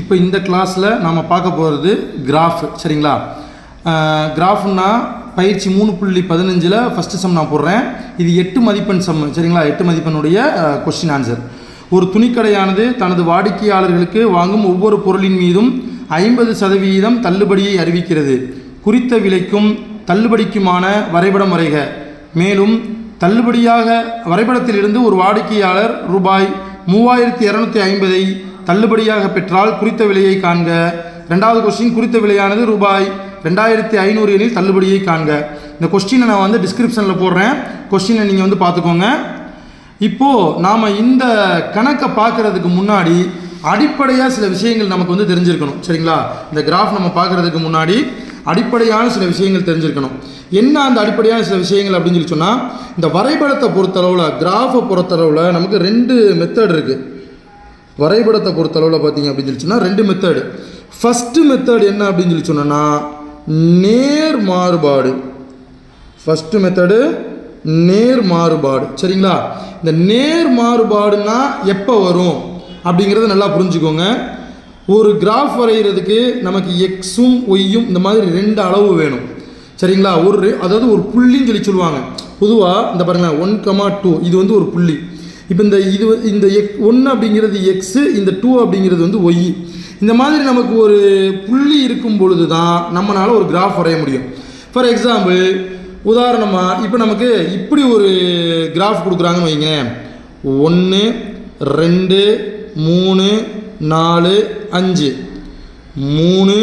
இப்போ இந்த கிளாஸில் நாம் பார்க்க போகிறது கிராஃப் சரிங்களா? கிராஃப்னா பயிற்சி மூணு புள்ளி பதினஞ்சில் ஃபஸ்ட்டு சம் நான் போடுறேன். இது எட்டு மதிப்பெண் சம் சரிங்களா? எட்டு மதிப்பெண்ணுடைய கொஸ்டின் ஆன்சர் ஒரு துணிக்கடையானது தனது வாடிக்கையாளர்களுக்கு வாங்கும் ஒவ்வொரு பொருளின் மீதும் ஐம்பது சதவீதம் தள்ளுபடியை அறிவிக்கிறது. குறித்த விலைக்கும் தள்ளுபடிக்குமான வரைபடம் வரைக. மேலும் தள்ளுபடியாக வரைபடத்திலிருந்து ஒரு வாடிக்கையாளர் ரூபாய் மூவாயிரத்தி இரநூத்தி ஐம்பதை தள்ளுபடியாக பெற்றால் குறித்த விலையை காண்க. ரெண்டாவது கொஸ்டின் குறித்த விலையானது ரூபாய் ரெண்டாயிரத்தி ஐநூறு எனில் தள்ளுபடியை காண்க. இந்த கொஸ்டினை நான் வந்து டிஸ்கிரிப்ஷனில் போடுறேன். கொஸ்டினை நீங்கள் வந்து பார்த்துக்கோங்க. இப்போது நாம் இந்த கணக்கை பார்க்குறதுக்கு முன்னாடி அடிப்படையாக சில விஷயங்கள் நமக்கு வந்து தெரிஞ்சிருக்கணும். சரிங்களா? இந்த கிராஃப் நம்ம பார்க்குறதுக்கு முன்னாடி அடிப்படையான சில விஷயங்கள் தெரிஞ்சிருக்கணும். என்ன அந்த அடிப்படையான சில விஷயங்கள் அப்படின்னு சொல்லி சொன்னால் இந்த வரைபடத்தை பொறுத்தளவில் கிராஃபை பொறுத்தளவில் நமக்கு ரெண்டு மெத்தட் இருக்குது வரைபடத்தை பொறுத்தளவில் பார்த்தீங்க அப்படின்னு சொல்லிச்சுன்னா ரெண்டு மெத்தடு ஃபஸ்ட்டு மெத்தட் என்ன அப்படின்னு சொல்லி சொன்னோன்னா நேர் மாறுபாடு. ஃபஸ்ட்டு மெத்தடு நேர் மாறுபாடு. சரிங்களா? இந்த நேர் மாறுபாடுனா எப்போ வரும் அப்படிங்கிறத நல்லா புரிஞ்சுக்கோங்க. ஒரு கிராஃப் வரைகிறதுக்கு நமக்கு எக்ஸும் ஒய்யும் இந்த மாதிரி ரெண்டு அளவு வேணும். சரிங்களா? ஒரு அதாவது ஒரு புள்ளின்னு சொல்லி சொல்லுவாங்க. பொதுவாக இந்த பாருங்களேன் ஒன் கமா டூ இது வந்து ஒரு புள்ளி. இப்போ இந்த இது இந்த எக் ஒன்று அப்படிங்கிறது எக்ஸு இந்த டூ அப்படிங்கிறது வந்து ஒய் இந்த மாதிரி நமக்கு ஒரு புள்ளி இருக்கும் பொழுது தான் நம்மளால் ஒரு கிராஃப் வரைய முடியும். ஃபார் எக்ஸாம்பிள் உதாரணமாக இப்போ நமக்கு இப்படி ஒரு கிராஃப் கொடுக்குறாங்கன்னு வைங்களேன் ஒன்று ரெண்டு மூணு நாலு அஞ்சு. மூணு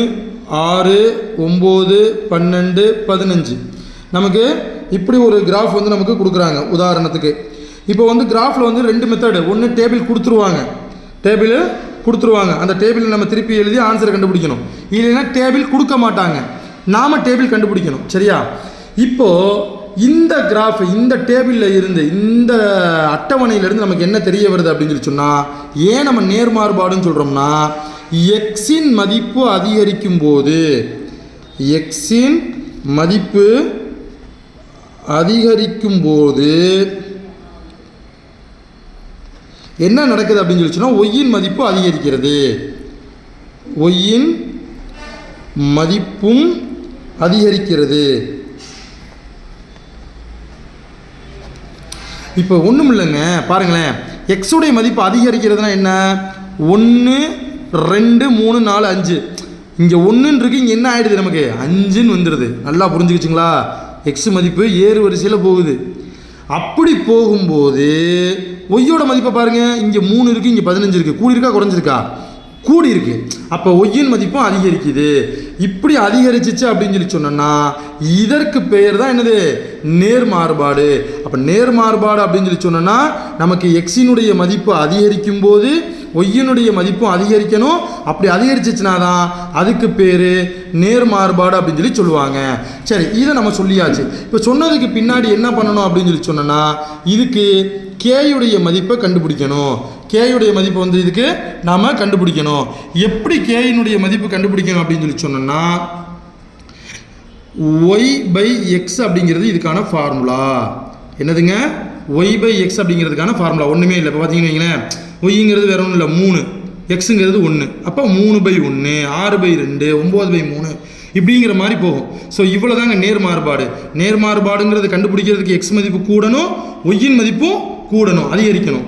ஆறு ஒம்பது பன்னெண்டு பதினஞ்சு. நமக்கு இப்படி ஒரு கிராஃப் வந்து நமக்கு கொடுக்குறாங்க. உதாரணத்துக்கு இப்போ வந்து கிராஃபில் வந்து ரெண்டு மெத்தடு ஒன்று டேபிள் கொடுத்துருவாங்க. டேபிள் கொடுத்துருவாங்க. அந்த டேபிள் நம்ம திருப்பி எழுதி ஆன்சரை கண்டுபிடிக்கணும். இல்லைன்னா டேபிள் கொடுக்க மாட்டாங்க. நாம் டேபிள் கண்டுபிடிக்கணும். சரியா? இப்போது இந்த கிராஃப் இந்த டேபிளில் இருந்து இந்த அட்டவணையிலிருந்து நமக்கு என்ன தெரிய வருது அப்படின்னு சொல்லி சொன்னால் ஏன் நம்ம நேர்மாறுபாடுன்னு சொல்கிறோம்னா எக்ஸின் மதிப்பு அதிகரிக்கும் போது எக்ஸின் மதிப்பு அதிகரிக்கும் போது என்ன நடக்குது அப்படின்னு சொல்லிச்சுன்னா ஒய்யின் மதிப்பு அதிகரிக்கிறது. ஒய்யின் மதிப்பும் அதிகரிக்கிறது. இப்போ ஒன்றும் இல்லைங்க. பாருங்களேன். எக்ஸுடைய மதிப்பு அதிகரிக்கிறதுனா என்ன? ஒன்று ரெண்டு மூணு நாலு அஞ்சு. இங்கே ஒன்றுன்னு இருக்கு இங்கே என்ன ஆகிடுது நமக்கு? அஞ்சுன்னு வந்துடுது நல்லா புரிஞ்சுக்கிச்சிங்களா? எக்ஸ் மதிப்பு ஏறு வரிசையில் போகுது. அப்படி போகும்போது ஒய்யோட மதிப்பை பாருங்கள் இங்கே மூணு இருக்குது இங்கே பதினஞ்சு இருக்குது கூடி இருக்கா குறைஞ்சிருக்கா? கூடி இருக்கு. அப்போ ஒய்யின் மதிப்பும் அதிகரிக்குது. இப்படி அதிகரிச்சிச்சு அப்படின்னு சொல்லி சொன்னோன்னா இதற்கு பெயர் தான் என்னது? நேர் மாறுபாடு. அப்போ நேர் மாறுபாடு அப்படின்னு சொல்லி சொன்னோன்னா நமக்கு எக்ஸினுடைய மதிப்பு அதிகரிக்கும் போது ஒய்யினுடைய மதிப்பும் அதிகரிக்கணும். அப்படி அதிகரிச்சிச்சுனா தான் அதுக்கு பேர் நேர் மாறுபாடு அப்படின்னு சொல்லி சொல்லுவாங்க. சரி இதை நம்ம சொல்லியாச்சு. இப்போ சொன்னதுக்கு பின்னாடி என்ன பண்ணணும் அப்படின்னு சொல்லி சொன்னோன்னா இதுக்கு கேயுடைய மதிப்பை கண்டுபிடிக்கணும். கேயுடைய மதிப்பு வந்து இதுக்கு நாம் கண்டுபிடிக்கணும். எப்படி கேயினுடைய மதிப்பு கண்டுபிடிக்கணும் அப்படின்னு சொல்லி சொன்னோம்னா ஒய் பை எக்ஸ் அப்படிங்கிறது இதுக்கான ஃபார்முலா என்னதுங்க? ஒய் பை எக்ஸ் அப்படிங்கிறதுக்கான ஃபார்முலா ஒன்றுமே இல்லை. இப்போ பார்த்தீங்கன்னு வைங்களேன். ஒய்ங்கிறது வேற ஒன்றும் இல்லை. மூணு. எக்ஸுங்கிறது ஒன்று அப்போ மூணு பை ஒன்று ஆறு பை ரெண்டு ஒம்பது பை மூணு. இப்படிங்கிற மாதிரி போகும். ஸோ இவ்வளோ தாங்க நேர் மாறுபாடு நேர் மாறுபாடுங்கிறது கண்டுபிடிக்கிறதுக்கு எக்ஸ் மதிப்பு கூடணும் ஒய்யின் மதிப்பும் கூடணும் அதிகரிக்கணும்.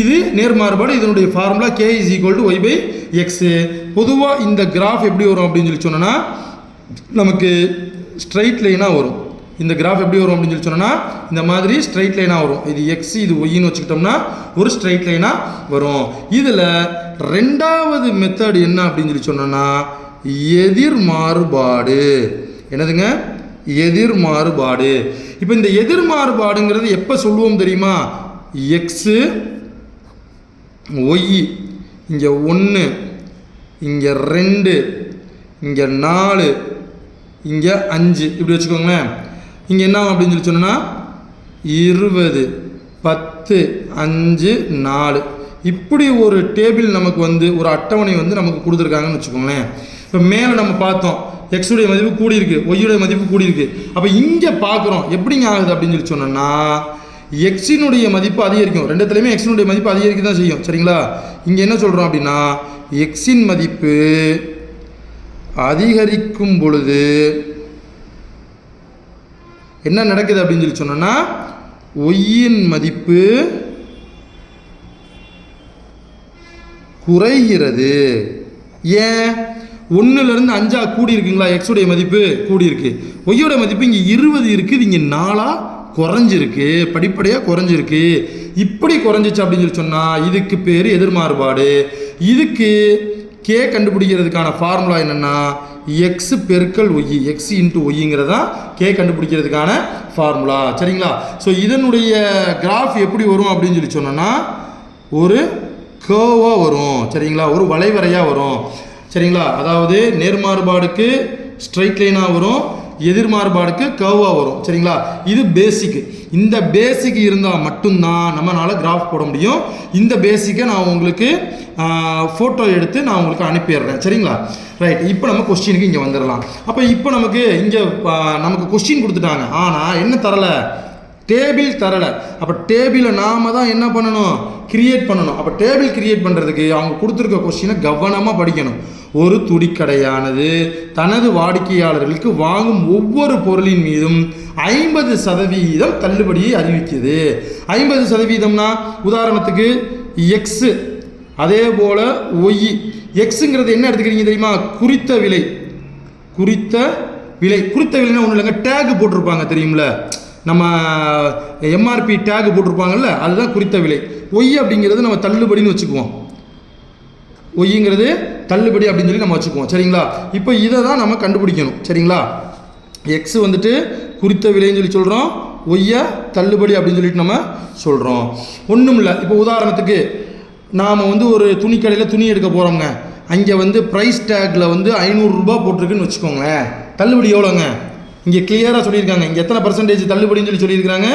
இது நேர் மாறுபாடு இதனுடைய formula K is equal to Y by X பொதுவாக இந்த கிராஃப் எப்படி வரும் அப்படின்னு சொல்லி சொன்னோன்னா நமக்கு ஸ்ட்ரைட் லைனாக வரும். இந்த கிராஃப் எப்படி வரும் அப்படின்னு சொல்லி சொன்னோன்னா இந்த மாதிரி ஸ்ட்ரைட் லைனாக வரும். இது எக்ஸ் இது ஒய்ன்னு வச்சுக்கிட்டோம்னா ஒரு ஸ்ட்ரைட் லைனாக வரும். இதில் ரெண்டாவது மெத்தட் என்ன அப்படின்னு சொல்லி சொன்னோன்னா எதிர் மாறுபாடு என்னதுங்க? எதிர் மாறுபாடு இப்போ இந்த எதிர் மாறுபாடுங்கிறது எப்போ சொல்லுவோம் தெரியுமா? எக்ஸு ஒய் இங்கே ஒன்று இங்கே ரெண்டு இங்கே நாலு இங்கே அஞ்சு. இப்படி வச்சுக்கோங்களேன். இங்கே என்ன அப்படின்னு சொல்லி சொன்னோன்னா இருபது பத்து அஞ்சு நாலு. இப்படி ஒரு டேபிள் நமக்கு வந்து ஒரு அட்டவணை வந்து நமக்கு கொடுத்துருக்காங்கன்னு வச்சுக்கோங்களேன். இப்போ மேலே நம்ம பார்த்தோம் எக்ஸுடைய மதிப்பு கூடி இருக்கு ஒய்யுடைய மதிப்பு கூடி இருக்கு அப்போ இங்கே பார்க்குறோம் எப்படிங்க ஆகுது அப்படின்னு சொல்லி சொன்னோன்னா எக்ஸினுடைய மதிப்பு அதிகரிக்கும். ரெண்டுத்துலையுமே எக்ஸினுடைய மதிப்பு அதிகரிக்க தான் செய்யும். சரிங்களா? இங்கே என்ன சொல்கிறோம் அப்படின்னா எக்ஸின் மதிப்பு அதிகரிக்கும் பொழுது என்ன நடக்குது அப்படின்னு சொல்லி சொன்னோன்னா ஒய்யின் மதிப்பு குறைகிறது. ஏன்? ஒன்றுலேருந்து அஞ்சா கூடி இருக்குங்களா எக்ஸுடைய மதிப்பு கூடி இருக்கு ஒய்யோட மதிப்பு இங்கே இருபது இருக்குது இங்கே நாலாக குறைஞ்சிருக்கு படிப்படியாக குறைஞ்சிருக்கு. இப்படி குறைஞ்சிச்சு அப்படின்னு சொல்லி சொன்னால் இதுக்கு பேர் எதிர்மாறுபாடு. இதுக்கு கே கண்டுபிடிக்கிறதுக்கான ஃபார்முலா என்னென்னா எக்ஸ் பெருக்கல் ஒய் எக்ஸ் இன்ட்டு ஒய்ங்கிறதா கே கண்டுபிடிக்கிறதுக்கான ஃபார்முலா சரிங்களா? ஸோ இதனுடைய கிராஃப் எப்படி வரும் அப்படின்னு சொல்லி சொன்னோன்னா ஒரு கேவாக வரும். சரிங்களா? ஒரு வளைவரையாக வரும். சரிங்களா? அதாவது நேர்மாறுபாடுக்கு ஸ்ட்ரைட் லைனாக வரும். எதிர்மாறுபாடுக்கு கர்வாக வரும். சரிங்களா? இது பேசிக்கு இந்த பேசிக் இருந்தால் மட்டும்தான் நம்மளால் கிராஃப் போட முடியும். இந்த பேசிக்கை நான் உங்களுக்கு ஃபோட்டோ எடுத்து நான் உங்களுக்கு அனுப்பிடுறேன். சரிங்களா? ரைட் இப்போ நம்ம கொஸ்டினுக்கு இங்கே வந்துடலாம். அப்போ இப்போ நமக்கு இங்கே நமக்கு கொஸ்டின் கொடுத்துட்டாங்க. ஆனால் என்ன தரலை? டேபிள் தரலை. அப்போ டேபிளை நாம தான் என்ன பண்ணணும்? கிரியேட் பண்ணணும். அப்போ டேபிள் கிரியேட் பண்ணுறதுக்கு அவங்க கொடுத்துருக்க கொஸ்டினை கவனமாக படிக்கணும். ஒரு துடிக்கடையானது தனது வாடிக்கையாளர்களுக்கு வாங்கும் ஒவ்வொரு பொருளின் மீதும் ஐம்பது சதவீதம் தள்ளுபடியை அறிவிக்குது. ஐம்பது சதவீதம்னா உதாரணத்துக்கு எக்ஸு அதே போல் ஒய் எக்ஸுங்கிறது என்ன எடுத்துக்கிறீங்க தெரியுமா? குறித்த விலை. குறித்த விலை. குறித்த விலைன்னா ஒன்றும் இல்லைங்க. டேக் போட்டிருப்பாங்க தெரியுமில்ல நம்ம எம்ஆர்பி டேக் போட்டிருப்பாங்கல்ல அதுதான் குறித்த விலை. ஒய் அப்படிங்கிறது நம்ம தள்ளுபடின்னு வச்சுக்குவோம். ஒய்ங்கிறது தள்ளுபடி அப்படின்னு சொல்லி நம்ம வச்சுக்குவோம். சரிங்களா? இப்போ இதை தான் நம்ம கண்டுபிடிக்கணும். சரிங்களா? எக்ஸ் வந்துட்டு குறித்த விலைன்னு சொல்லி சொல்கிறோம் ஒய்யை தள்ளுபடி அப்படின்னு சொல்லிட்டு நம்ம சொல்கிறோம் ஒன்றும் இல்லை. இப்போ உதாரணத்துக்கு நாம் வந்து ஒரு துணிக்கடையில் துணி எடுக்க போகிறோங்க அங்கே வந்து ப்ரைஸ் டேக்கில் வந்து ஐநூறுரூபா போட்டிருக்குன்னு வச்சுக்கோங்களேன். தள்ளுபடி எவ்வளோங்க? இங்கே கிளியராக சொல்லியிருக்காங்க. இங்கே எத்தனை பர்சன்டேஜ் தள்ளுபடின்னு சொல்லி சொல்லியிருக்காங்க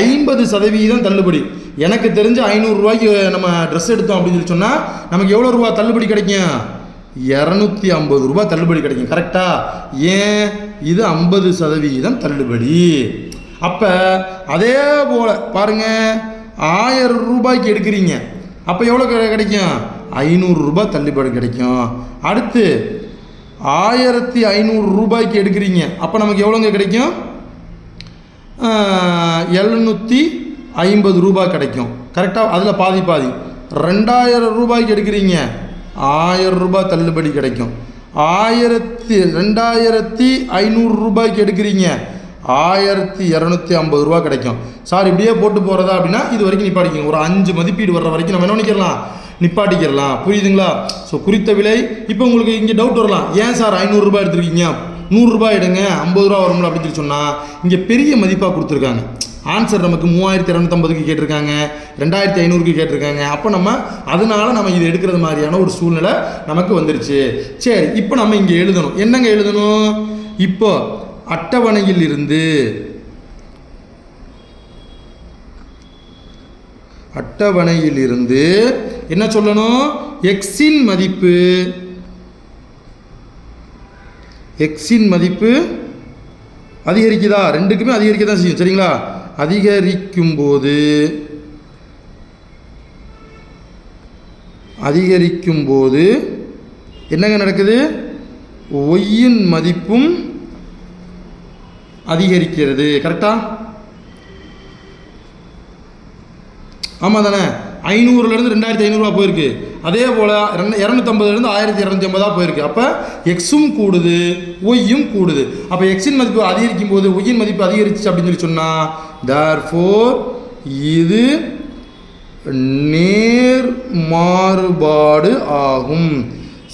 ஐம்பது சதவீதம் தள்ளுபடி. எனக்கு தெரிஞ்சு ஐநூறுரூவாய்க்கு நம்ம ட்ரெஸ் எடுத்தோம் அப்படின்னு சொல்லி சொன்னால் நமக்கு எவ்வளோ ரூபா தள்ளுபடி கிடைக்கும்? இரநூத்தி ஐம்பது ரூபா தள்ளுபடி கிடைக்கும். கரெக்டாக ஏன்? இது ஐம்பது சதவீதம் தள்ளுபடி. அப்போ அதே போல் பாருங்க ஆயிரம் ரூபாய்க்கு எடுக்கிறீங்க. அப்போ எவ்வளோ கிடைக்கும்? ஐநூறு ரூபாய் தள்ளுபடி கிடைக்கும். அடுத்து ஆயிரத்தி ஐநூறு ரூபாய்க்கு எடுக்கிறீங்க. அப்போ நமக்கு எவ்வளோங்க கிடைக்கும்? எழுநூற்றி ஐம்பது ரூபாய் கிடைக்கும். கரெக்டாக அதில் பாதி பாதி. ரெண்டாயிரம் ரூபாய்க்கு எடுக்கிறீங்க. ஆயிரம் ரூபாய் தள்ளுபடி கிடைக்கும். ஆயிரத்தி ரெண்டாயிரத்தி ஐநூறு ரூபாய்க்கு எடுக்கிறீங்க. ஆயிரத்தி இரநூத்தி ஐம்பது ரூபா கிடைக்கும். சார் இப்படியே போட்டு போகிறதா அப்படின்னா இது வரைக்கும் நிப்பாட்டிக்கோங்க. ஒரு அஞ்சு மதிப்பீடு வர்ற வரைக்கும் நம்ம என்ன நினைக்கலாம் நிப்பாட்டிக்கிறலாம் புரியுதுங்களா? ஸோ குறித்த விலை இப்போ உங்களுக்கு இங்கே டவுட் வரலாம். ஏன் சார் ஐநூறுரூபா எடுத்துருக்கீங்க? நூறுரூபா எடுங்க ஐம்பது ரூபா வரும்ல அப்படின்னு சொல்லி சொன்னால் இங்கே பெரிய மதிப்பாக கொடுத்துருக்காங்க. ஆன்சர் நமக்கு மூவாயிரத்தி இரநூத்தம்பதுக்கு கேட்டிருக்காங்க ரெண்டாயிரத்தி ஐநூறுக்கு கேட்டிருக்காங்க. அப்போ நம்ம அதனால நம்ம இது எடுக்கிறது மாதிரியான ஒரு சூழ்நிலை நமக்கு வந்துருச்சு. சரி இப்போ நம்ம இங்கே எழுதணும். என்னங்க எழுதணும்? இப்போ அட்டவணையில் இருந்து அட்டவணையில் இருந்து என்ன சொல்லணும்? எக்ஸின் மதிப்பு. எக்ஸின் மதிப்பு அதிகரிக்குதா? ரெண்டுக்குமே அதிகரிக்க தான் செய்யும். சரிங்களா? அதிகரிக்கும் போது அதிகரிக்கும் போது என்னங்க நடக்குது? ஒய்யின் மதிப்பும் அதிகரிக்கிறது. கரெக்டா ஆமாம் தானே? ஐநூறுலேருந்து ரெண்டாயிரத்தி ஐநூறுரூவா போயிருக்கு. அதே போல் ரெண்டு இரநூத்தம்பதுலேருந்து ஆயிரத்தி இரநூத்தி ஐம்பதாக போயிருக்கு. அப்போ எக்ஸும் கூடுது ஒய்யும் கூடுது. அப்போ எக்ஸின் மதிப்பு அதிகரிக்கும் போது ஒய்யின் மதிப்பு அதிகரிச்சு அப்படின்னு சொல்லி சொன்னால் தேர் ஃபோர் இது நேர் மாறுபாடு ஆகும்.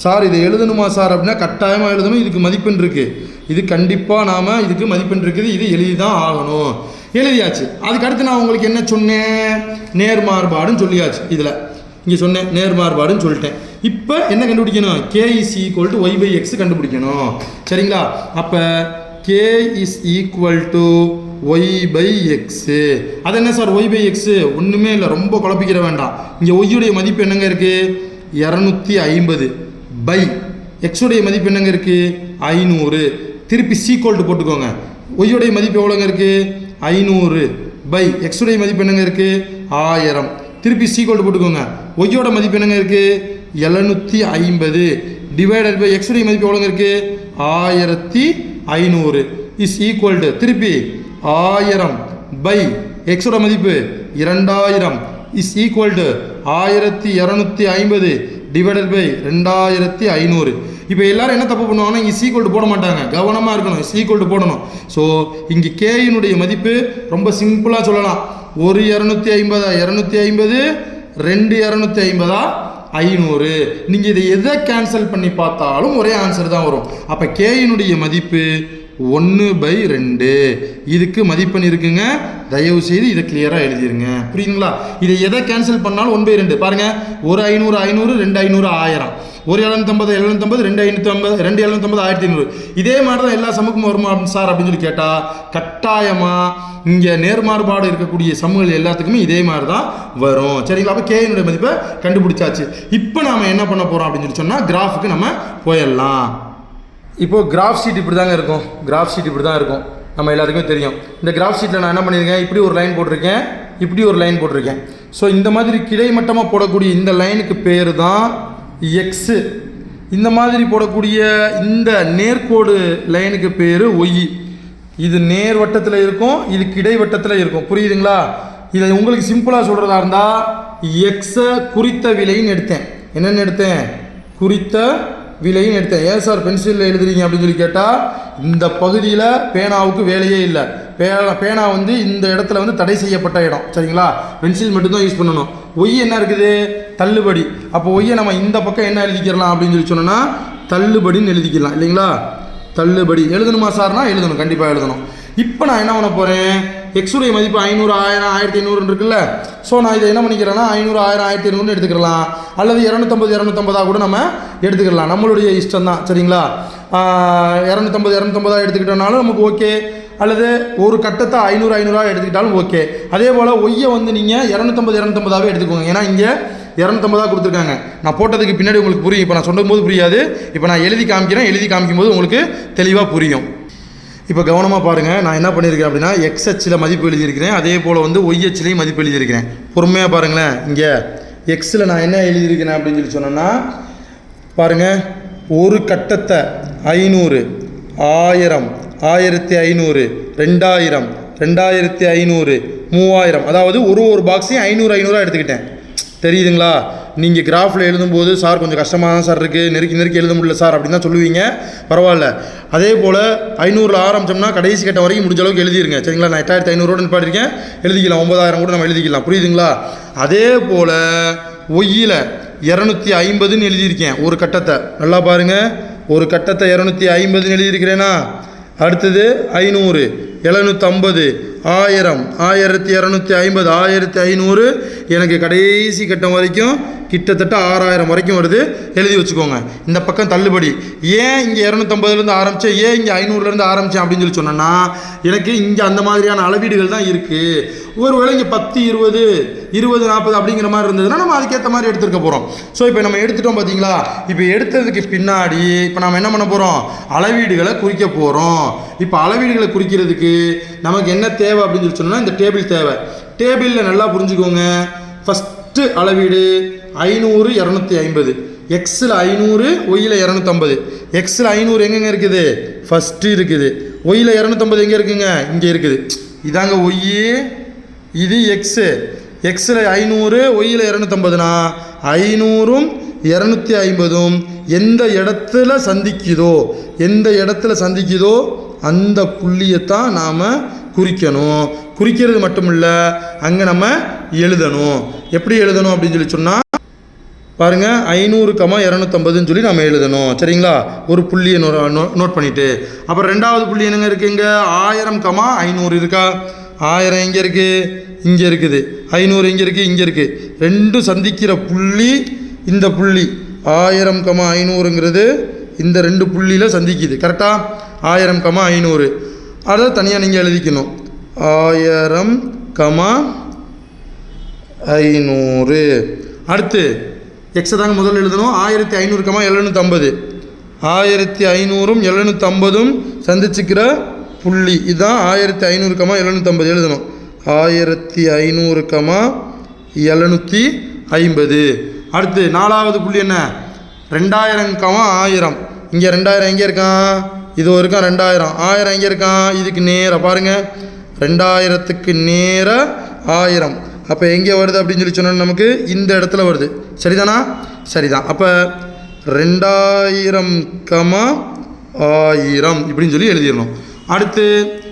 சார் இதை எழுதணுமா சார் அப்படின்னா கட்டாயமாக எழுதணும். இதுக்கு மதிப்பெண் இருக்குது இது கண்டிப்பாக நாம் இதுக்கு மதிப்பெண் இருக்குது. இது எழுதி தான் ஆகணும். எழுதியாச்சு. அதுக்கு அடுத்து நான் உங்களுக்கு என்ன சொன்னேன்? நேர்மாறுபாடுன்னு சொல்லியாச்சு இதில். இங்கே சொன்னேன் நேர்மாறுபாடுன்னு சொல்லிட்டேன். இப்போ என்ன கண்டுபிடிக்கணும்? K is equal to Y by X கண்டுபிடிக்கணும். சரிங்களா? அப்போ K is equal to Y by X அது என்ன சார்? ஒய் பை எக்ஸு ஒன்றுமே இல்லை ரொம்ப குழப்பிக்கிற வேண்டாம். இங்கே ஒய்யுடைய மதிப்பு என்னங்க இருக்குது இரநூத்தி ஐம்பது பை எக்ஸுடைய மதிப்பு என்னங்க இருக்குது ஐநூறு. திருப்பி சீக்வல்ட்டு போட்டுக்கோங்க. ஒய்யுடைய மதிப்பு எவ்வளோங்க இருக்குது ஐநூறு பை. எக்ஸுடைய மதிப்பு என்னங்க இருக்குது ஆயிரம். திருப்பி சீக்வல் போட்டுக்கோங்க. ஒய்யோட மதிப்பு என்னங்க இருக்குது எழுநூற்றி ஐம்பது. டிவைடட் பை எக்ஸுடைய மதிப்பு எவ்வளோங்க இருக்குது ஆயிரத்தி ஐநூறு. இஸ் ஈக்குவல் டு திருப்பி ஆயிரம் பை. எக்ஸோட மதிப்பு இரண்டாயிரம். இஸ் ஈக்குவல் டு ஆயிரத்தி இரநூத்தி ஐம்பது. டிவைடட் பை ரெண்டாயிரத்தி ஐநூறு. இப்போ எல்லாரும் என்ன தப்பு பண்ணுவாங்கன்னா இங்கே சீக்வல் போட மாட்டாங்க. கவனமாக இருக்கணும். சீக்வல்டு போடணும். ஸோ இங்கே கேயினுடைய மதிப்பு ரொம்ப சிம்பிளாக சொல்லலாம். ஒரு இரநூத்தி ஐம்பதா இரநூத்தி ஐம்பது ரெண்டு இரநூத்தி ஐம்பதா ஐநூறு. நீங்கள் இதை எதை கேன்சல் பண்ணி பார்த்தாலும் ஒரே ஆன்சர் தான் வரும். அப்போ கேயினுடைய மதிப்பு ஒன்று பை ரெண்டு. இதுக்கு மதிப்பெண் இருக்குங்க. தயவு செய்து இதை கிளியராக எழுதிருங்க. புரியுதுங்களா? இதை எதை கேன்சல் பண்ணாலும் ஒன் பை ரெண்டு. பாருங்கள் ஒரு ஐநூறு ஐநூறு ரெண்டு ஐநூறு ஆயிரம். ஒரு எழுநூத்தம்பது எழுநூத்தம்பது ரெண்டு ஐநூற்றம்பது ரெண்டு எழுநூத்தம்பது ஆயிரத்தி ஐநூறு. இதே மாதிரி தான் எல்லா சமூகமும் வருமா சார் அப்படின்னு சொல்லி கேட்டால் கட்டாயமாக இங்கே நேர்மாறுபாடு இருக்கக்கூடிய சமூகங்கள் எல்லாத்துக்குமே இதே மாதிரி தான் வரும். சரிங்களா? அப்போ கேயினுடைய மதிப்பை கண்டுபிடிச்சாச்சு. இப்போ நாம் என்ன பண்ண போகிறோம் அப்படின்னு சொல்லி சொன்னால் கிராஃபுக்கு நம்ம போயிடலாம். இப்போது கிராஃப் ஷீட் இப்படி தாங்க இருக்கும். கிராஃப் ஷீட் இப்படி தான் இருக்கும். நம்ம எல்லாருக்குமே தெரியும். இந்த கிராஃப் ஷீட்டில் நான் என்ன பண்ணியிருக்கேன்? இப்படி ஒரு லைன் போட்டிருக்கேன். இப்படி ஒரு லைன் போட்டிருக்கேன். ஸோ இந்த மாதிரி கிடைமட்டமாக போடக்கூடிய இந்த லைனுக்கு பேர் தான் எக்ஸு இந்த மாதிரி போடக்கூடிய இந்த நேர்கோடு லைனுக்கு பேர் ஒய் இது நேர் வட்டத்தில் இருக்கும் இது கிடைவட்டத்தில் இருக்கும். புரியுதுங்களா? இதை உங்களுக்கு சிம்பிளாக சொல்கிறதா இருந்தால் எக்ஸை குறித்த விலைன்னு எடுத்தேன். என்னென்னு எடுத்தேன்? குறித்த விலையும் எடுத்தேன். ஏன் சார் பென்சிலில் எழுதுறீங்க அப்படின்னு சொல்லி கேட்டால் இந்த பகுதியில் பேனாவுக்கு வேலையே இல்லை. பேனா பேனா வந்து இந்த இடத்துல வந்து தடை செய்யப்பட்ட இடம். சரிங்களா? பென்சில் மட்டும்தான் யூஸ் பண்ணணும். ஒய் என்ன இருக்குது? தள்ளுபடி. அப்போ ஒய்யை நம்ம இந்த பக்கம் என்ன எழுதிக்கிறலாம் அப்படின்னு சொல்லி சொன்னோன்னா தள்ளுபடின்னு எழுதிக்கலாம். இல்லைங்களா? தள்ளுபடி. எழுதணுமா சார்னா எழுதணும். கண்டிப்பாக எழுதணும். இப்போ நான் என்ன பண்ண போகிறேன் எக்ஸுடைய மதிப்பு ஐநூறு ஆயிரம் ஆயிரத்தி ஐநூறுன்னு இருக்குல்ல. ஸோ நான் இதை என்ன பண்ணிக்கிறேன்னா ஐநூறு ஆயிரம் ஆயிரத்தி ஐநூறுன்னு எடுத்துக்கலாம் அல்லது இரநூத்தம்பது இரநூத்தம்பதாக கூட நம்ம எடுத்துக்கலாம். நம்மளுடைய இஷ்டம் தான் சரிங்களா இரநூத்தம்பது இரநூத்தம்பதாக எடுத்துக்கிட்டோம்னாலும் நமக்கு ஓகே. அல்லது ஒரு கட்டத்தை ஐநூறு ஐநூறுரூவா எடுத்துக்கிட்டாலும் ஓகே. அதே போல் ஒய்யை வந்து நீங்கள் இரநூத்தம்பது இரநூத்தம்பதாகவே எடுத்துக்கோங்க. ஏன்னா இங்கே இரநூத்தம்பதாக கொடுத்துருக்காங்க. நான் போட்டதுக்கு பின்னாடி உங்களுக்கு புரியும். இப்போ நான் சொல்லும் போது புரியாது. இப்போ நான் எழுதி காமிக்கிறேன். எழுதி காமிக்கும் போது உங்களுக்கு தெளிவாக புரியும். இப்போ கவனமாக பாருங்கள் நான் என்ன பண்ணியிருக்கேன் அப்படின்னா எக்ஸ் அச்சில் மதிப்பு எழுதியிருக்கிறேன் அதே போல் வந்து ஒய் அச்சிலையும் மதிப்பு எழுதியிருக்கிறேன். பொறுமையாக பாருங்களேன் இங்கே எக்ஸில் நான் என்ன எழுதியிருக்கிறேன் அப்படின்னு சொல்லி சொன்னேன்னா பாருங்கள் ஒரு கட்டத்தை ஐநூறு ஆயிரம் ஆயிரத்தி ஐநூறு ரெண்டாயிரம் ரெண்டாயிரத்தி ஐநூறு மூவாயிரம் அதாவது ஒரு ஒரு பாக்ஸையும் ஐநூறு ஐநூறுரூவா எடுத்துக்கிட்டேன். தெரியுதுங்களா? நீங்கள் கிராஃபில் எழுதும்போது சார் கொஞ்சம் கஷ்டமாக தான் சார் இருக்குது நெருக்கி நெருக்கி எழுத முடியல சார் அப்படின்னு தான் சொல்லுவீங்க. பரவாயில்ல. அதே போல் ஐநூறில் ஆரம்பிச்சோம்னா கடைசி கட்டம் வரைக்கும் முடிஞ்ச அளவுக்கு எழுதிருங்க. சரிங்களா? நான் எட்டாயிரத்தி ஐநூறுரோட நிப்பாட்டிருக்கேன் எழுதிக்கலாம். ஒன்பதாயிரம் கூட நம்ம எழுதிக்கலாம். புரியுதுங்களா? அதே போல் ஒய்யில் இரநூத்தி ஐம்பதுன்னு எழுதியிருக்கேன் ஒரு கட்டத்தை. நல்லா பாருங்கள் ஒரு கட்டத்தை இரநூத்தி ஐம்பதுன்னு எழுதியிருக்கிறேனா? அடுத்தது ஐநூறு. எழுநூற்றம்பது ஆயிரம். ஆயிரத்தி இரநூத்தி ஐம்பது. ஆயிரத்தி ஐநூறு. எனக்கு கடைசி கட்டம் வரைக்கும் கிட்டத்தட்ட ஆறாயிரம் வரைக்கும் வருது. எழுதி வச்சுக்கோங்க. இந்த பக்கம் தள்ளுபடி. ஏன் இங்கே இரநூத்தம்பதுலேருந்து ஆரம்பித்தேன் ஏன் இங்கே ஐநூறுலேருந்து ஆரம்பித்தேன் அப்படின்னு சொல்லி சொன்னேன்னா எனக்கு இங்கே அந்த மாதிரியான அளவீடுகள் தான் இருக்குது ஒருவேளை இங்கே பத்து இருபது இருபது நாற்பது அப்படிங்கிற மாதிரி இருந்ததுன்னா நம்ம அதுக்கேற்ற மாதிரி எடுத்துருக்க போகிறோம் ஸோ இப்போ நம்ம எடுத்துட்டோம் பார்த்தீங்களா இப்போ எடுத்ததுக்கு பின்னாடி இப்போ நம்ம என்ன பண்ண போகிறோம் அளவீடுகளை குறிக்க போகிறோம் இப்போ அளவீடுகளை குறிக்கிறதுக்கு நமக்கு என்ன தேவை அப்படின்னு சொல்லி சொன்னால் இந்த டேபிள் தேவை. டேபிளில் நல்லா புரிஞ்சுக்கோங்க. ஃபஸ்ட் ஃபஸ்ட்டு அளவீடு ஐநூறு இரநூத்தி ஐம்பது. எக்ஸில் ஐநூறு ஒய்யில் இரநூத்தம்பது. எக்ஸில் ஐநூறு எங்கெங்கே இருக்குது? ஃபஸ்ட்டு இருக்குது. ஒய்யில் இரநூத்தம்பது எங்கே இருக்குங்க? இங்கே இருக்குது. இதாங்க ஒய் இது எக்ஸு எக்ஸில் ஐநூறு ஒய்யில் இரநூத்தம்பதுனா ஐநூறும் இரநூத்தி ஐம்பதும் எந்த இடத்துல சந்திக்குதோ எந்த இடத்துல சந்திக்குதோ அந்த புள்ளியைத்தான் நாம் குறிக்கணும். குறிக்கிறது மட்டும் இல்லை அங்கே நம்ம எழுதணும். எப்படி எழுதணும் அப்படின்னு சொல்லி சொன்னால் பாருங்கள் ஐநூறு கமா இரநூத்தம்பதுன்னு சொல்லி நம்ம எழுதணும். சரிங்களா? ஒரு புள்ளியை நோ நோ- நோட் பண்ணிவிட்டு அப்புறம் ரெண்டாவது புள்ளி என்னங்க இருக்குங்க ஆயிரம் கமா ஐநூறு இருக்கா? ஆயிரம் எங்கே இருக்குது இங்கே இருக்குது. ஐநூறு இங்கே இருக்குது இங்கே இருக்குது ரெண்டும் சந்திக்கிற புள்ளி இந்த புள்ளி. ஆயிரம் கமா ஐநூறுங்கிறது இந்த ரெண்டு புள்ளியில் சந்திக்குது. கரெக்டாக ஆயிரம் கமா ஐநூறு. அதை தனியாக நீங்கள் எழுதிக்கணும். ஆயிரம் கமா ஐநூறு. அடுத்து எக்ஸை தாங்க முதல்ல எழுதணும். ஆயிரத்தி ஐநூறு கமா எழுநூற்றம்பது ஆயிரத்தி ஐநூறும் எழுநூற்றம்பதும் சந்திச்சுக்கிற புள்ளி. இதுதான் ஆயிரத்தி ஐநூறுக்கமா எழுநூற்றம்பது எழுதணும். ஆயிரத்தி ஐநூறு கமா எழுநூற்றி ஐம்பது. அடுத்து நாலாவது புள்ளி என்ன? ரெண்டாயிரங்கமா ஆயிரம். இங்கே ரெண்டாயிரம் எங்கே இருக்கான் இது இருக்கான் ரெண்டாயிரம். ஆயிரம் எங்கே இருக்கான் இதுக்கு நேராக பாருங்கள் ரெண்டாயிரத்துக்கு நேராக ஆயிரம். அப்போ எங்கே வருது அப்படின்னு சொல்லி சொன்னோன்னா நமக்கு இந்த இடத்துல வருது. சரிதானா? சரிதான். அப்போ ரெண்டாயிரம் கமா ஆயிரம் இப்படின்னு சொல்லி எழுதிடணும். அடுத்து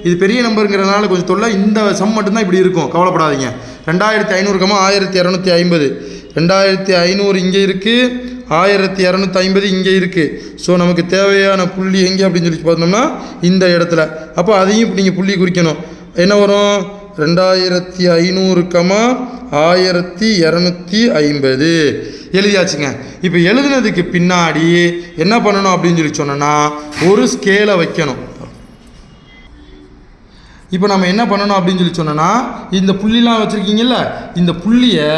இது பெரிய நம்பருங்கிறதுனால கொஞ்சம் தொல்லை. இந்த சம் மட்டும்தான் இப்படி இருக்கும். கவலைப்படாதீங்க. ரெண்டாயிரத்தி ஐநூறு கமா ஆயிரத்தி இரநூத்தி ஐம்பது. ரெண்டாயிரத்தி ஐநூறு இங்கே இருக்குது ஆயிரத்தி இரநூத்தி ஐம்பது இங்கே இருக்குது ஸோ நமக்கு தேவையான புள்ளி எங்கே அப்படின்னு சொல்லி பார்த்தோம்னா இந்த இடத்துல. அப்போ அதையும் இப்போ நீங்கள் புள்ளி குறிக்கணும். என்ன வரும்? ரெண்டாயிரத்தி ஐநூறு கமா ஆயிரத்தி இரநூத்தி ஐம்பது. எழுதியாச்சுங்க. இப்போ எழுதுனதுக்கு பின்னாடி என்ன பண்ணணும் அப்படின்னு சொல்லி சொன்னோன்னா ஒரு ஸ்கேலை வைக்கணும். இப்போ நம்ம என்ன பண்ணணும் அப்படின்னு சொல்லி சொன்னோன்னா இந்த புள்ளிலாம் வச்சுருக்கீங்கல்ல இந்த புள்ளியை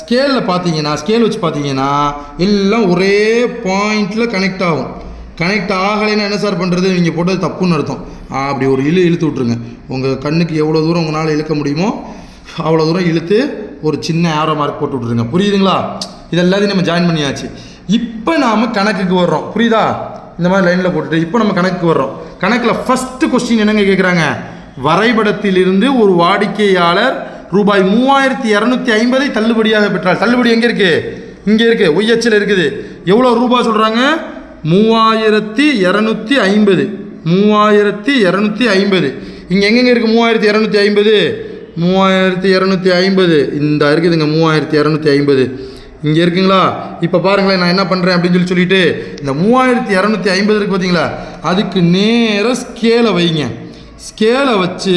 ஸ்கேலில் பார்த்தீங்கன்னா ஸ்கேல் வச்சு பார்த்தீங்கன்னா எல்லாம் ஒரே பாயிண்டில் கனெக்ட் ஆகும். கனெக்ட் ஆகலைன்னா என்ன சார் பண்ணுறது நீங்கள் போட்டது தப்புன்னு அர்த்தம். ஆ, அப்படி ஒரு இழு இழுத்து விட்ருங்க உங்கள் கண்ணுக்கு எவ்வளோ தூரம் உங்களால் இழுக்க முடியுமோ அவ்வளோ தூரம் இழுத்து ஒரு சின்ன ஆரோ மார்க் போட்டு விட்ருங்க புரியுதுங்களா? இது எல்லாத்தையும் நம்ம ஜாயின் பண்ணியாச்சு. இப்போ நாம் கணக்குக்கு வர்றோம். புரியுதா? இந்த மாதிரி லைனில் போட்டுட்டு இப்போ நம்ம கணக்குக்கு வர்றோம். கணக்கில் ஃபஸ்ட்டு கொஸ்டின் என்னங்க கேட்குறாங்க வரைபடத்திலிருந்து ஒரு வாடிக்கையாளர் ரூபாய் மூவாயிரத்தி இரநூத்தி ஐம்பதை தள்ளுபடியாக பெற்றார். தள்ளுபடி எங்கே இருக்குது இங்கே இருக்குது ஒய்யச்சில் இருக்குது. எவ்வளோ ரூபாய் சொல்கிறாங்க மூவாயிரத்தி இரநூத்தி ஐம்பது. மூவாயிரத்தி இரநூத்தி ஐம்பது. இங்கே எங்கெங்கே இருக்குது மூவாயிரத்தி இரநூத்தி ஐம்பது? மூவாயிரத்தி இரநூத்தி ஐம்பது. இந்த இருக்குதுங்க மூவாயிரத்தி இரநூத்தி ஐம்பது. இங்கே இருக்குங்களா? இப்போ பாருங்களேன் நான் என்ன பண்ணுறேன் அப்படின்னு சொல்லி சொல்லிட்டு இந்த மூவாயிரத்தி இரநூத்தி ஐம்பது இருக்குது பார்த்தீங்களா அதுக்கு நேராக ஸ்கேலை வைங்க. ஸ்கேலை வச்சு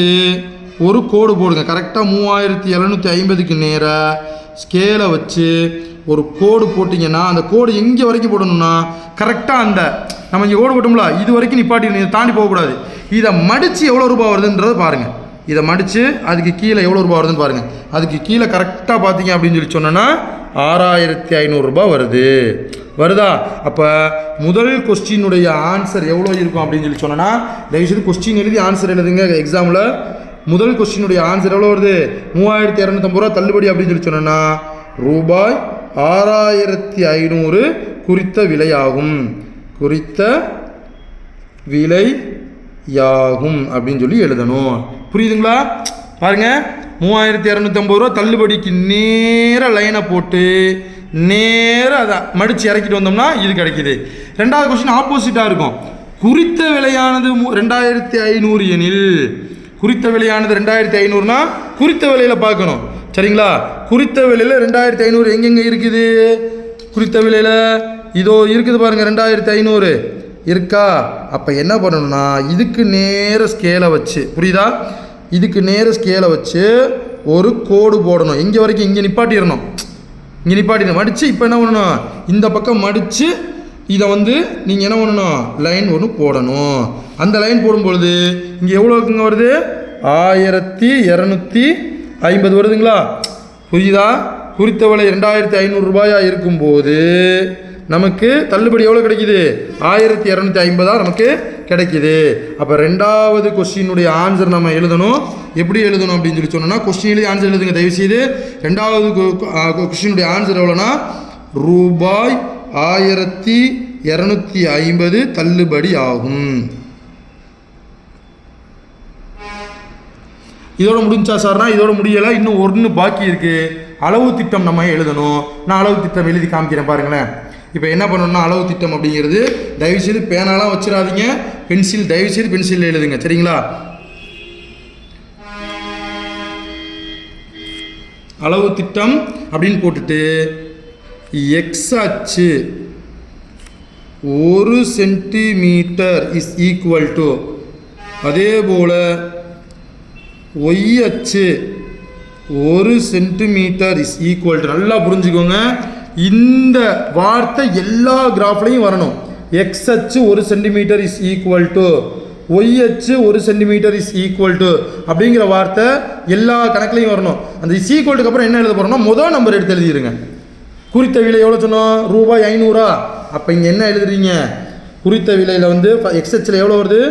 ஒரு கோடு போடுங்க. கரெக்டாக மூவாயிரத்தி இரநூத்தி ஐம்பதுக்கு நேராக ஸ்கேலை வச்சு ஒரு கோடு போட்டிங்கன்னா அந்த கோடு எங்கே வரைக்கும் போடணும்னா கரெக்டாக அந்த நம்ம இங்கே கோடு போட்டோம்ல இது வரைக்கும் நிப்பாட்டி நீங்கள் தாண்டி போகக்கூடாது இதை மடித்து எவ்வளோ ரூபாய் வருதுன்றதை பாருங்கள் இதை மடித்து அதுக்கு கீழே எவ்வளோ ரூபாய் வருதுன்னு பாருங்கள் அதுக்கு கீழே கரெக்டாக பார்த்தீங்க அப்படின்னு சொல்லி சொன்னோன்னா ஆறாயிரத்தி ஐநூறுரூபா வருது. வருதா? அப்போ முதல் கொஸ்டினுடைய ஆன்சர் எவ்வளோ இருக்கும் அப்படின்னு சொல்லி சொன்னோன்னா தயவுசெய்து கொஸ்டின் எழுதி ஆன்சர் எழுதுங்க எக்ஸாமில் முதல் கொஸ்டினுடைய ஆன்சர் எவ்வளோ வருது? மூவாயிரத்தி இரநூத்தம்பது ரூபா தள்ளுபடி அப்படின்னு சொல்லி சொன்னோன்னா ரூபாய் ஆறாயிரத்தி ஐநூறு குறித்த விலையாகும். குறித்த விலை யாகும் அப்படின்னு சொல்லி எழுதணும். புரியுதுங்களா? பாருங்க. மூவாயிரத்தி இரநூத்தம்பது ரூபா தள்ளுபடிக்கு நேராக லைனை போட்டு நேராக அதை மடித்து இறக்கிட்டு வந்தோம்னா இது கிடைக்குது. ரெண்டாவது கொஸ்டின் ஆப்போசிட்டாக இருக்கும். குறித்த விலையானது ரெண்டாயிரத்தி ஐநூறு எனில் குறித்த விலையானது ரெண்டாயிரத்தி ஐநூறுனா குறித்த விலையில் பார்க்கணும். சரிங்களா? குறித்த விலையில் ரெண்டாயிரத்தி ஐநூறு எங்கெங்கே இருக்குது? குறித்த விலையில் இதோ இருக்குது பாருங்கள் ரெண்டாயிரத்தி ஐநூறு. இருக்கா? அப்போ என்ன பண்ணணும்னா இதுக்கு நேர ஸ்கேலை வச்சு புரியுதா? இதுக்கு நேர ஸ்கேலை வச்சு ஒரு கோடு போடணும். இங்கே வரைக்கும் இங்கே நிப்பாட்டிடணும். இங்கே நிப்பாட்டிடணும். மடித்து இப்போ என்ன பண்ணணும்? இந்த பக்கம் மடித்து இதை வந்து நீங்கள் என்ன பண்ணணும்? லைன் ஒன்று போடணும். அந்த லைன் போடும் பொழுது இங்கே எவ்வளோக்குங்க வருது? ஆயிரத்தி இரநூத்தி ஐம்பது வருதுங்களா? புரியுதா? குறித்த விலை ரெண்டாயிரத்தி ஐநூறுரூபாயாக இருக்கும்போது நமக்கு தள்ளுபடி எவ்வளோ கிடைக்குது? ஆயிரத்தி இரநூத்தி ஐம்பதாக நமக்கு கிடைக்குது. அப்போ ரெண்டாவது கொஸ்டினுடைய ஆன்சர் நம்ம எழுதணும். எப்படி எழுதணும் அப்படின்னு சொல்லி சொன்னோம்னா கொஸ்டின்லேயே ஆன்சர் எழுதுங்க. தயவுசெய்து. ரெண்டாவது கொஸ்டினுடைய ஆன்சர் எவ்வளோனா ரூபாய் ஆயிரத்தி இரநூத்தி ஐம்பது தள்ளுபடி ஆகும். இதோட முடிஞ்சா சார்னா இதோட முடியலை இன்னும் ஒன்று பாக்கி இருக்கு. அளவு திட்டம் நம்ம எழுதணும். நான் அளவு திட்டம் எழுதி காமிக்கிறேன் பாருங்களேன். இப்போ என்ன பண்ணணும்னா அளவு திட்டம் அப்படிங்கிறது தயவுசெய்து பேனாலாம் வச்சிடாதீங்க. பென்சில் தயவுசெய்து பென்சிலில் எழுதுங்க. சரிங்களா? அளவு திட்டம் அப்படின்னு போட்டுட்டு எக்ஸ் அச்சு ஒரு சென்டிமீட்டர் இஸ் ஈக்குவல் டு அதே போல் ஒய் அச்சு. ஒரு சென்டிமீட்டர் இஸ் ஈக்குவல் டு நல்லா புரிஞ்சுக்கோங்க. இந்த வார்த்தை எல்லா கிராஃப்லையும் வரணும். எக்ஸ் அச்சு ஒரு centimetre is equal to Y அச்சு ஒரு சென்டிமீட்டர் இஸ் ஈக்குவல் டு அப்படிங்கிற வார்த்தை எல்லா கணக்குலையும் வரணும். அந்த இஸ் ஈக்குவல்ட்டுக்கு அப்புறம் என்ன எழுத போகிறோம்னா முதல் நம்பர் எடுத்து எழுதிருங்க. குறித்த விலை எவ்வளோ சொன்னோம்? ரூபாய் ஐநூறா. அப்போ இங்கே என்ன எழுதுறீங்க? குறித்த விலையில் வந்து எக்ஸ் அச்சில் எவ்வளோ வருது?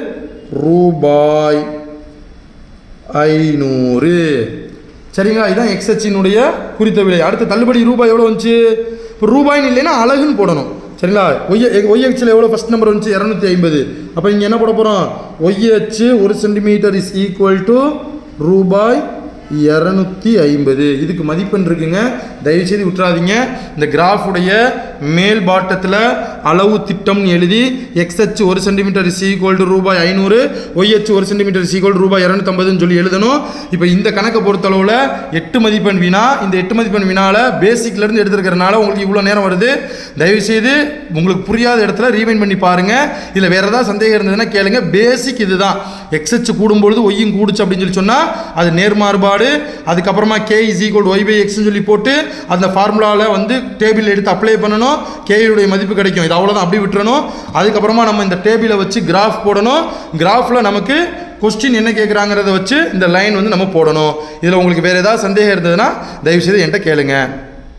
ரூபாய். ஐநூறு. சரிங்களா? இதுதான் எக்ஸ்எச்சினுடைய குறித்த விலை. அடுத்து தள்ளுபடி ரூபாய் எவ்வளோ வந்துச்சு? இப்போ ரூபாய்னு இல்லைன்னா அழகுன்னு போடணும். சரிங்களா? ஒய் ஒய்ஹெச்சில் எவ்வளோ ஃபஸ்ட் நம்பர் வந்துச்சு? இரநூத்தி ஐம்பது. அப்போ இங்கே என்ன போட போகிறோம் ஒய்ஹெச் ஒரு சென்டிமீட்டர் இஸ் ஈக்குவல் டு ரூபாய் இரநூத்தி ஐம்பது. இதுக்கு மதிப்பெண் இருக்குங்க தயவுசெய்து விட்டுறாதீங்க. இந்த கிராஃபுடைய மேல் பாட்டத்தில் அளவு திட்டம்னு எழுதி எக்ஸ்ஹெச் ஒரு சென்டிமீட்டர் இஸ் ரூபாய் ஐநூறு ஒய்ஹெச் ஒரு சென்டிமீட்டர் இஸ் ரூபாய் இரநூத்தம்பதுன்னு சொல்லி எழுதணும். இப்போ இந்த கணக்கை பொறுத்தளவில் எட்டு மதிப்பெண் வினா இந்த எட்டு மதிப்பெண் வினால பேசிக்லேருந்து எடுத்துருக்கிறனால உங்களுக்கு இவ்வளோ நேரம் வருது. தயவுசெய்து உங்களுக்கு புரியாத இடத்துல ரீமைண்ட் பண்ணி பாருங்கள் இல்லை வேறு ஏதாவது சந்தேகம் இருந்ததுன்னா கேளுங்க. பேசிக் இதுதான். எக்ஸ்ஹெச் கூடும்பொழுது ஒய்யும் கூடுச்சு அப்படின்னு சொல்லி சொன்னால் அது நேர்மாறுபாடு. அதுக்கப்புறமா K is equal Y by எக்ஸ்னு சொல்லி போட்டு அந்த ஃபார்முலாவில் வந்து டேபிள் எடுத்து அப்ளை பண்ணணும். கேயுடைய மதிப்பு கிடைக்கும். இது அவ்வளோதான் அப்படி விட்டுறணும். அதுக்கப்புறமா நம்ம இந்த டேபிளை வச்சு கிராஃப் போடணும். கிராஃபில் நமக்கு கொஸ்டின் என்ன கேட்குறாங்கிறத வச்சு இந்த லைன் வந்து நம்ம போடணும். இதில் உங்களுக்கு வேறு ஏதாவது சந்தேகம் இருந்ததுன்னா தயவுசெய்து என்கிட்ட கேளுங்கள்